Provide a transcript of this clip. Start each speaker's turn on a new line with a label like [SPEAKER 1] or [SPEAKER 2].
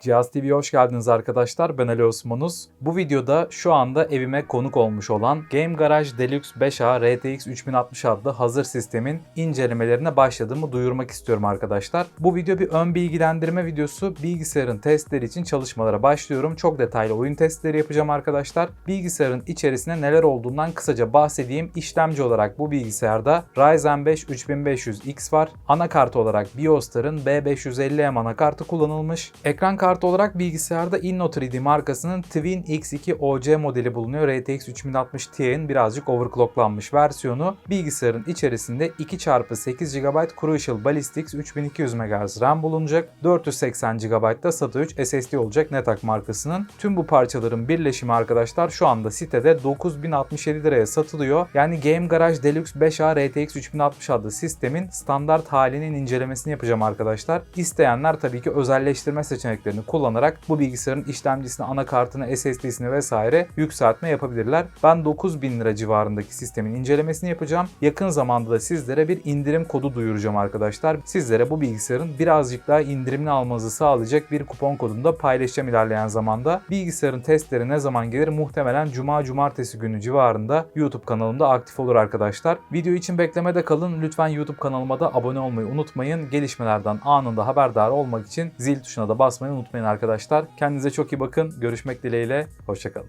[SPEAKER 1] Cihaz TV'ye hoş geldiniz arkadaşlar. Ben Ali Osmanuz. Bu videoda şu anda evime konuk olmuş olan Game Garage Deluxe 5A RTX 3060 adlı hazır sistemin incelemelerine başladığımı duyurmak istiyorum arkadaşlar. Bu video bir ön bilgilendirme videosu. Bilgisayarın testleri için çalışmalara başlıyorum. Çok detaylı oyun testleri yapacağım arkadaşlar. Bilgisayarın içerisinde neler olduğundan kısaca bahsedeyim. İşlemci olarak bu bilgisayarda Ryzen 5 3500X var. Anakart olarak BIOS'ların B550M anakartı kullanılmış. Ekran kartı olarak bilgisayarda Inno3D markasının Twin X2 OC modeli bulunuyor. RTX 3060 Ti'nin birazcık overclocklanmış versiyonu. Bilgisayarın içerisinde 2x8 GB Crucial Ballistics 3200 MHz RAM bulunacak. 480 GB da SATA 3 SSD olacak Netak markasının. Tüm bu parçaların birleşimi arkadaşlar şu anda sitede 9067 liraya satılıyor. Yani Game Garage Deluxe 5A RTX 3060 adlı sistemin standart halinin incelemesini yapacağım arkadaşlar. İsteyenler tabii ki özelleştirme seçeneklerini kullanarak bu bilgisayarın işlemcisini, anakartını, SSD'sini vesaire yükseltme yapabilirler. Ben 9000 lira civarındaki sistemin incelemesini yapacağım. Yakın zamanda da sizlere bir indirim kodu duyuracağım arkadaşlar. Sizlere bu bilgisayarın birazcık daha indirimini almanızı sağlayacak bir kupon kodunu da paylaşacağım ilerleyen zamanda. Bilgisayarın testleri ne zaman gelir? Muhtemelen cuma cumartesi günü civarında YouTube kanalımda aktif olur arkadaşlar. Video için beklemede kalın. Lütfen YouTube kanalıma da abone olmayı unutmayın. Gelişmelerden anında haberdar olmak için zil tuşuna da basmayı unutmayın arkadaşlar. Kendinize çok iyi bakın. Görüşmek dileğiyle. Hoşçakalın.